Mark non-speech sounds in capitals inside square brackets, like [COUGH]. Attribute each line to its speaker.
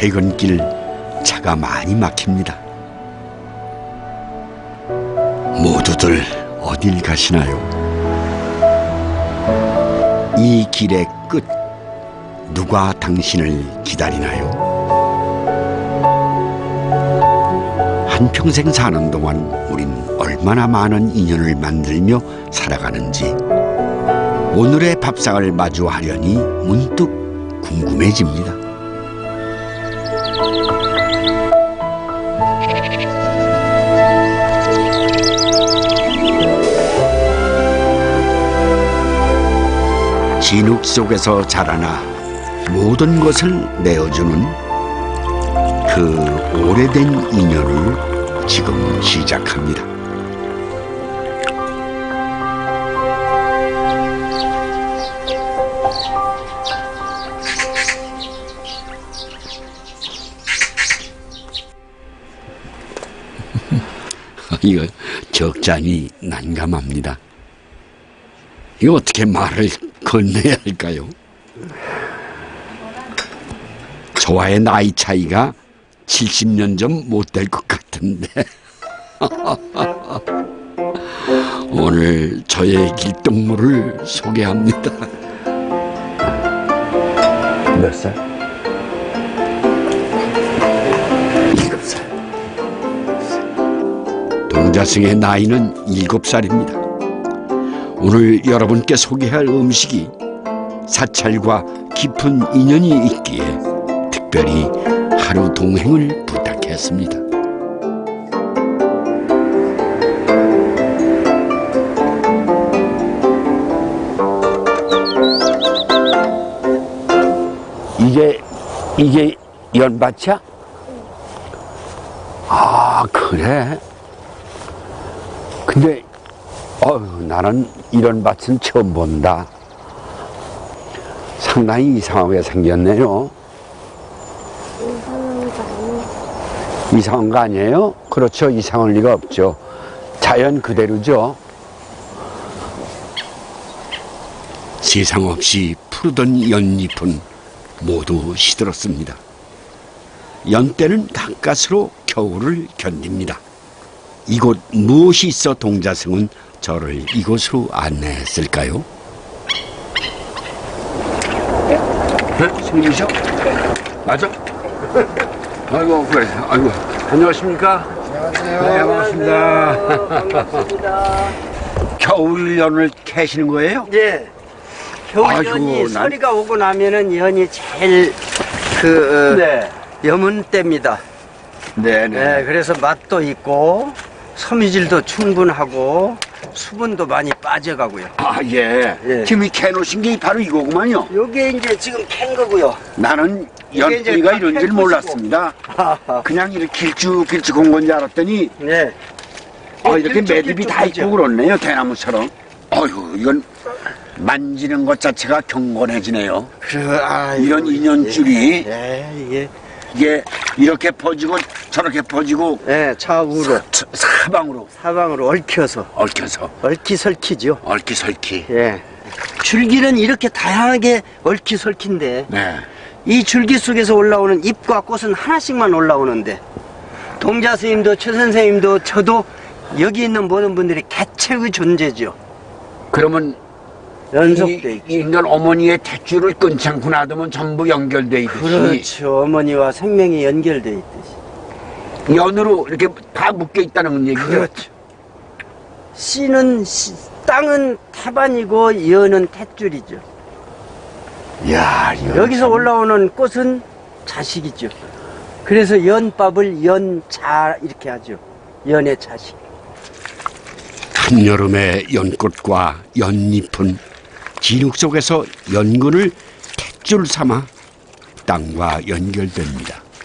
Speaker 1: 퇴근길 차가 많이 막힙니다. 모두들 어딜 가시나요? 이 길의 끝 누가 당신을 기다리나요? 한평생 사는 동안 우린 얼마나 많은 인연을 만들며 살아가는지 오늘의 밥상을 마주하려니 문득 궁금해집니다. 진흙 속에서 자라나 모든 것을 내어주는 그 오래된 인연을 지금 시작합니다. 이거 적잖이 난감합니다. 이거 어떻게 말을 건네야 할까요? 저와의 나이 차이가 70년 전못될 것 같은데. [LAUGHS] 오늘 저의 길동무를 소개합니다.
Speaker 2: 몇 살?
Speaker 1: 자승의 나이는 일곱 살입니다. 오늘 여러분께 소개할 음식이 사찰과 깊은 인연이 있기에 특별히 하루 동행을 부탁했습니다. 이게 이게 연밭이야? 아 그래? 근데 어휴 나는 이런 밭은 처음 본다. 상당히 이상하게 생겼네요. 이상한 거 아니에요? 그렇죠. 이상할 리가 없죠. 자연 그대로죠. 세상 없이 푸르던 연잎은 모두 시들었습니다. 연때는 가까스로 겨울을 견딥니다. 이곳 무엇이 있어 동자승은 저를 이곳으로 안내했을까요? 네, 스님이셔? 맞아? 아이고 그래, 아이고 안녕하십니까? 안녕하세요. 네, 반갑습니다. 겨울 연을 캐시는 거예요?
Speaker 3: 예. 겨울
Speaker 1: 아이고,
Speaker 3: 연이
Speaker 1: 난-
Speaker 3: 서리가 오고 나면은 연이 제일 그 어,
Speaker 1: 네.
Speaker 3: 염은 때입니다.
Speaker 1: 네,
Speaker 3: 예, 그래서 맛도 있고 섬유질도 충분하고 수분도 많이 빠져가고요.
Speaker 1: 아 예.
Speaker 3: 예.
Speaker 1: 지금 이 캐놓으신 게 바로 이거구만요.
Speaker 3: 요게 이제 지금 캔 거고요.
Speaker 1: 나는
Speaker 3: 이게 이제
Speaker 1: 연뿌리가
Speaker 3: 다
Speaker 1: 이런 줄 몰랐습니다. 그냥 이렇게 길쭉길쭉 온 건지 알았더니
Speaker 3: 네.
Speaker 1: 아, 이렇게
Speaker 3: 길쭉길쭉
Speaker 1: 매듭이 다. 있고 그렇네요 대나무처럼. 어휴 이건 만지는 것 자체가 경건해지네요.
Speaker 3: 그, 아,
Speaker 1: 이런 인연줄이
Speaker 3: 예, 이게
Speaker 1: 이게 이렇게 퍼지고 저렇게 퍼지고
Speaker 3: 예, 좌우로
Speaker 1: 사- 사방으로
Speaker 3: 사방으로 얽혀서
Speaker 1: 얽혀서
Speaker 3: 얽히설키죠.
Speaker 1: 얽히설키.
Speaker 3: 예. 줄기는 이렇게 다양하게 얽히설킨데
Speaker 1: 네.
Speaker 3: 이 줄기 속에서 올라오는 잎과 꽃은 하나씩만 올라오는데 동자 스님도 최 선생님도 저도 여기 있는 모든 분들이 개체의 존재죠.
Speaker 1: 그러면
Speaker 3: 연속돼
Speaker 1: 이,
Speaker 3: 있죠.
Speaker 1: 이 인간 어머니의 탯줄을 끊지 않고 놔두면 전부 연결돼 있듯이
Speaker 3: 그렇죠. 어머니와 생명이 연결돼 있듯이.
Speaker 1: 연으로 이렇게 다 묶여 있다는 얘기죠.
Speaker 3: 그렇죠. 씨는 씨, 땅은 태반이고 연은 탯줄이죠.
Speaker 1: 이야, 이거
Speaker 3: 여기서
Speaker 1: 참-
Speaker 3: 올라오는 꽃은 자식이죠. 그래서 연밥을 연자 이렇게 하죠. 연의 자식.
Speaker 1: 한여름의 연꽃과 연잎은 진흙 속에서 연근을 탯줄 삼아 땅과 연결됩니다.